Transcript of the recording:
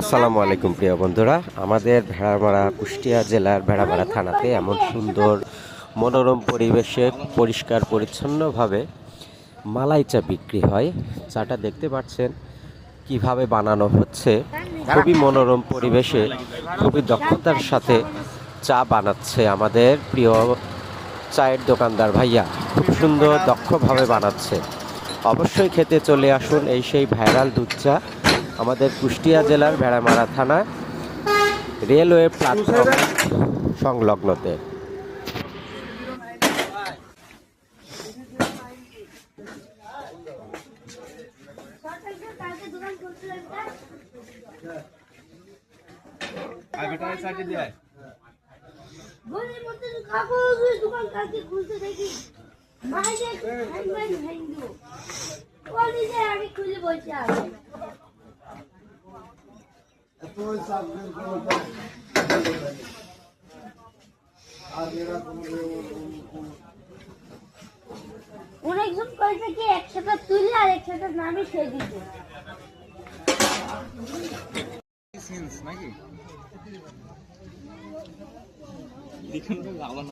আসসালামু আলাইকুম প্রিয় বন্ধুরা। আমাদের ভেড়ামারা কুষ্টিয়া জেলার ভেড়ামারা থানাতে এমন সুন্দর মনোরম পরিবেশে পরিষ্কার পরিচ্ছন্নভাবে মালাই চা বিক্রি হয়। চাটা দেখতে পাচ্ছেন কীভাবে বানানো হচ্ছে। খুবই মনোরম পরিবেশে, খুবই দক্ষতার সাথে চা বানাচ্ছে আমাদের প্রিয় চায়ের দোকানদার ভাইয়া। খুব সুন্দর দক্ষভাবে বানাচ্ছে। অবশ্যই খেতে চলে আসুন এই সেই ভাইরাল দুধ চা। আমাদের কুষ্টিয়া জেলার ভেড়ামারা থানা রেলওয়ে প্ল্যাটফর্ম সংলগ্নতে। আমি খুলে বসে আছি অনেকজন কয়েছে কি একসাথে তুলে আর একসাথে নামে খেয়ে দিতে নাকি?